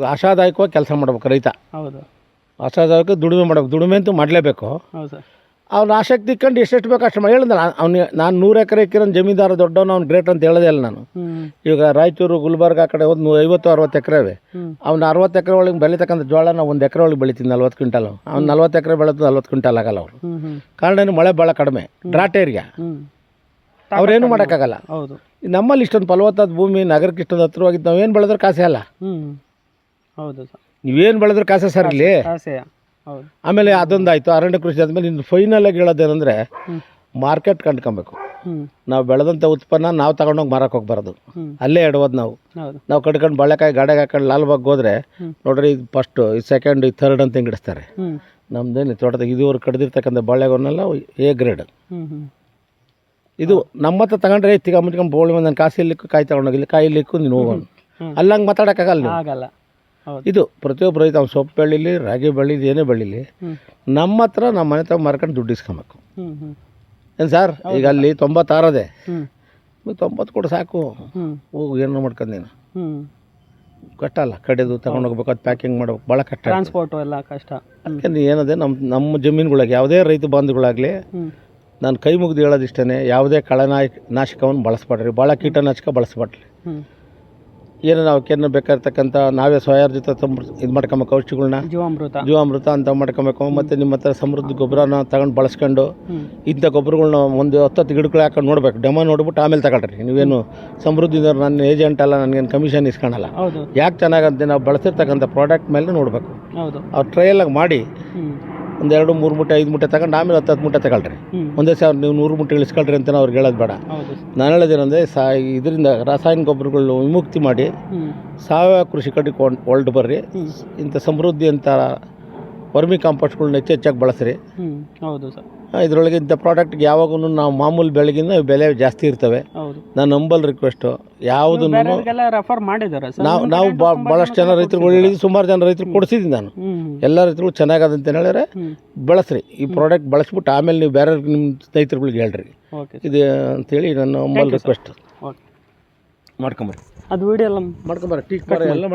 ಆಶಾದಾಯಕವಾಗಿ ಕೆಲಸ ಮಾಡ್ಬೇಕು ರೈತ. ಹೌದು. ಆಶಾದಾಯಕ ದುಡಿಮೆ ಮಾಡ್ಬೇಕು. ದುಡಿಮೆ ಅಂತೂ ಮಾಡಲೇಬೇಕು. ಹೌದು ಸರ್. ಅವ್ನು ಆಸಕ್ತಿ ಇಟ್ಕೊಂಡು ಎಷ್ಟೆಷ್ಟು ಬೇಕು ಅಷ್ಟು ಮಾಡಿ ಹೇಳಿದ್ನಲ್ಲ ಅವ್ನು ನಾನು ನೂರು ಎಕರೆ ಇಕ್ಕಿರೋ ಜಮೀನ್ದಾರ ದೊಡ್ಡವನು ಅವ್ನು ಗ್ರೇಟ್ ಅಂತ ಹೇಳೋದೇ ಇಲ್ಲ ನಾನು. ಈಗ ರಾಯಚೂರು ಗುಲ್ಬರ್ಗ ಆ ಕಡೆ ಒಂದು ಐವತ್ತು ಅರವತ್ತು ಎಕರೆ ಇವೆ. ಹ್ಞೂ ಅವ್ನು ಅರವತ್ತು ಎಕರೆ ಒಳಗೆ ಬೆಳೀತಕ್ಕಂಥ ಜೋಳ ನಾವು ಒಂದು ಎಕರೆ ಒಳಗೆ ಬೆಳಿತೀನಿ ನಲ್ವತ್ತು ಕ್ವಿಂಟಲ್. ಅವ್ನು ನಲ್ವತ್ತು ಎಕರೆ ಬೆಳೆದು ನಲ್ವತ್ತು ಕ್ವಿಂಟಲ್ ಆಗಲ್ಲ ಅವರು. ಕಾರಣ ಏನು ಮಳೆ ಭಾಳ ಕಡಿಮೆ. ಡ್ರಾಟ್ ಏರಿಯಾ ಅವ್ರೇನು ಮಾಡೋಕ್ಕಾಗಲ್ಲ. ಹೌದು. ನಮ್ಮಲ್ಲಿ ಇಷ್ಟೊಂದು ಫಲವತ್ತಾದ ಭೂಮಿ ನಗರಕ್ಕೆ ಇಷ್ಟೊಂದು ಹತ್ರವಾಗಿದ್ದು ನಾವೇನು ಬೆಳೆದ್ರೆ ಕಾಸೆ ಅಲ್ಲ. ಹೌದು ಸರ್. ನೀವೇನು ಬೆಳೆದ್ರೆ ಕಾಸೆ ಸರ್ ಇಲ್ಲಿ? ಆಸೆಯ ಹೌದು. ಆಮೇಲೆ ಅದೊಂದಾಯಿತು ಅರಣ್ಯ ಕೃಷಿ ಆದಮೇಲೆ ಇನ್ನು ಫೈನಲ್ ಆಗಿ ಹೇಳೋದೇನೆಂದರೆ ಮಾರ್ಕೆಟ್ ಕಂಡ್ಕೊಬೇಕು. ಹ್ಞೂ ನಾವು ಬೆಳೆದಂಥ ಉತ್ಪನ್ನ ನಾವು ತಗೊಂಡೋಗಿ ಮಾರಕ್ಕೆ ಹೋಗ್ಬಾರ್ದು. ಅಲ್ಲೇ ಇಡೋದು ನಾವು. ಹೌದು. ನಾವು ಕಟ್ಕೊಂಡು ಬಾಳೆಕಾಯಿ ಗಾಡಿಗೆ ಹಾಕೊಂಡು ಲಾಲ್ಬಾಗ್ ಹೋದ್ರೆ ಹ್ಮ್. ನೋಡ್ರಿ ಇದು ಫಸ್ಟು ಇದು ಸೆಕೆಂಡ್ ಇದು ಥರ್ಡ್ ಅಂತ ಹಿಂಗಿಡಿಸ್ತಾರೆ ಹ್ಞೂ ನಮ್ದೇನು ತೋಟದಾಗ ಇದುವರೆಗೆ ಕಡ್ದಿರ್ತಕ್ಕಂಥ ಬಾಳೆಗೊನ್ನೆಲ್ಲ ಎ ಗ್ರೇಡ್ ಹ್ಞೂ ಹ್ಞೂ ಇದು ನಮ್ಮ ಹತ್ರ ತಗೊಂಡ್ರೆ ತಿಗ ಮುಚ್ಕೊಂಡು ಬೋಳಿ ನನ್ನ ಕಾಸು ಇಲ್ಲಿಕ್ಕೂ ಕಾಯಿ ತಗೊಂಡೋಗಿಲ್ಲ ಕಾಯಿ ಇಲ್ಲಿಕ್ಕೂ ನೀನು ಹ್ಮ್. ಅಲ್ಲಂಗೆ ಮಾತಾಡೋಕ್ಕಾಗಲ್ಲ ನೀವು. ಆಗಲ್ಲ. ಇದು ಪ್ರತಿಯೊಬ್ಬ ರೈತ ಅವ್ನು ಸೊಪ್ಪು ಬೆಳೀಲಿ ರಾಗಿ ಬೆಳೀಲಿ ಏನೇ ಬೆಳೀಲಿ ನಮ್ಮ ಹತ್ರ ನಮ್ಮ ಮನೆ ತಗ ಮಾರ್ಕೊಂಡು ದುಡ್ಡು ಇಸ್ಕೊಬೇಕು. ಏನು ಸರ್? ಈಗ ಅಲ್ಲಿ ತೊಂಬತ್ತಾರದೆ ತೊಂಬತ್ತು ಕೊಡು ಸಾಕು. ಹೋಗಿ ಏನು ಮಾಡ್ಕೊಂಡು ನೀನು. ಕಷ್ಟ ಅಲ್ಲ ಕಡೆದು ತಗೊಂಡು ಹೋಗ್ಬೇಕು ಅದು ಪ್ಯಾಕಿಂಗ್ ಮಾಡ್ಬೇಕು ಭಾಳ ಕಷ್ಟ. ಟ್ರಾನ್ಸ್ಪೋರ್ಟು ಎಲ್ಲ ಕಷ್ಟ. ಅದಕ್ಕೆ ಏನದೇ ನಮ್ಮ ನಮ್ಮ ಜಮೀನುಗಳಿಗೆ ಯಾವುದೇ ರೈತ ಬಾಂಧುಗಳಾಗಲಿ ನಾನು ಕೈ ಮುಗಿದು ಹೇಳೋದಿಷ್ಟೇ ಯಾವುದೇ ಕಳನಾಯ ನಾಶಕವನ್ನು ಬಳಸ್ಬೇಡ್ರಿ ಭಾಳ ಕೀಟನಾಶಕ ಬಳಸ್ಬೇಡ್ರಿ. ಏನೋ ನಾವು ಕೆನ್ನ ಬೇಕಾಗಿರ್ತಕ್ಕಂಥ ನಾವೇ ಸ್ವಯಾರ್ಜಿತ ಸಮೃದ್ಧ ಇದು ಮಾಡ್ಕೊಬೇಕು ಔಷಧಿಗಳನ್ನ ಜೀವಾಮೃತ. ಜೀವಾಮೃತ ಅಂತ ಮಾಡ್ಕೊಬೇಕು. ಮತ್ತು ನಿಮ್ಮ ಹತ್ರ ಸಮೃದ್ಧಿ ಗೊಬ್ಬರನ ತಗೊಂಡು ಬಳಸ್ಕೊಂಡು ಇಂಥ ಗೊಬ್ಬರಗಳನ್ನ ಒಂದು ಹತ್ತತ್ತು ಗಿಡಗಳು ಹಾಕೊಂಡು ನೋಡ್ಬೇಕು. ಡೆಮೋ ನೋಡ್ಬಿಟ್ಟು ಆಮೇಲೆ ತಗೊಳ್ರಿ. ನೀವೇನು ಸಮೃದ್ಧಿ ನನ್ನ ಏಜೆಂಟ್ ಅಲ್ಲ ನನಗೇನು ಕಮಿಷನ್ ಇಸ್ಕೊಳಲ್ಲ. ಯಾಕೆ ಚೆನ್ನಾಗಂತೆ ನಾವು ಬಳಸಿರ್ತಕ್ಕಂಥ ಪ್ರಾಡಕ್ಟ್ ಮೇಲೆ ನೋಡಬೇಕು. ಹೌದು. ಅವ್ರು ಟ್ರಯಲಾಗಿ ಮಾಡಿ. ಒಂದು ಎರಡು ಮೂರು ಮೂಟೆ ಐದು ಮೂಟೆ ತಗೊಂಡು ಆಮೇಲೆ ಹತ್ತು ಹತ್ತು ಮೂಟೆ ತಗೊಳ್ರಿ. ಒಂದೇ ಸಾವಿರ ನೀವು ನೂರು ಮೂಟೆ ಇಳಿಸ್ಕೊಳ್ರಿ ಅಂತ ಅವ್ರಿಗೆ ಹೇಳೋದು ಬೇಡ. ನಾನು ಹೇಳೋದೇನಂದ್ರೆ ಸಾ ಇದರಿಂದ ರಾಸಾಯನಿಕ ಗೊಬ್ಬರಗಳು ವಿಮುಕ್ತಿ ಮಾಡಿ ಸಾವಯವ ಕೃಷಿ ಕಡೆ ಹೊರಟು ಬರ್ರಿ. ಇಂತ ಇಂಥ ಸಮೃದ್ಧಿ ಅಂತ ವರ್ಮಿ ಕಾಂಪೋಸ್ಟ್ಗಳನ್ನ ಹೆಚ್ಚು ಹೆಚ್ಚಾಗಿ ಬಳಸ್ರಿ. ಹೌದು ಸರ್. ಇದರೊಳಗೆ ಇಂಥ ಪ್ರಾಡಕ್ಟ್ಗೆ ಯಾವಾಗೂ ನಾವು ಮಾಮೂಲಿ ಬೆಳಗಿನ ಬೆಲೆ ಜಾಸ್ತಿ ಇರ್ತವೆ. ಹೌದು. ನಾನು ನಂಬಲ್ ರಿಕ್ವೆಸ್ಟು ಯಾವುದನ್ನು ಬೇರೆಯವ್ರಿಗೆಲ್ಲ ರೆಫರ್ ಮಾಡಿದ್ದಾರೆ ಸರ್. ನಾವು ನಾವು ಬಾ- ಭಾಳಷ್ಟು ಜನ ರೈತರುಗಳು ಹೇಳಿದ್ವಿ ಸುಮಾರು ಜನ ರೈತರು ಕೊಡಿಸಿದ್ದೀನಿ ನಾನು. ಎಲ್ಲ ರೈತರುಗಳು ಚೆನ್ನಾಗದಂತ ಹೇಳಿದ್ರೆ ಹ್ಞೂ ಬಳಸ್ರಿ. ಈ ಪ್ರಾಡಕ್ಟ್ ಬಳಸ್ಬಿಟ್ಟು ಆಮೇಲೆ ನೀವು ಬೇರೆ ನಿಮ್ಮ ಸ್ನೇಹಿತರುಗಳಿಗೆ ಹೇಳ್ರಿ. ಓಕೆ ಇದು ಅಂತೇಳಿ ನನ್ನ ನಂಬಲ್ ರಿಕ್ವೆಸ್ಟ್ ಓಕೆ. ಮಾಡ್ಕೊಂಬರ್ರಿ. ಅದು ವಿಡಿಯೋ ಎಲ್ಲ ಮಾಡ್ಕೊಂಬರ್ರಿ. ಟೀಕ್ ಎಲ್ಲ ಮಾಡ್ಕೊ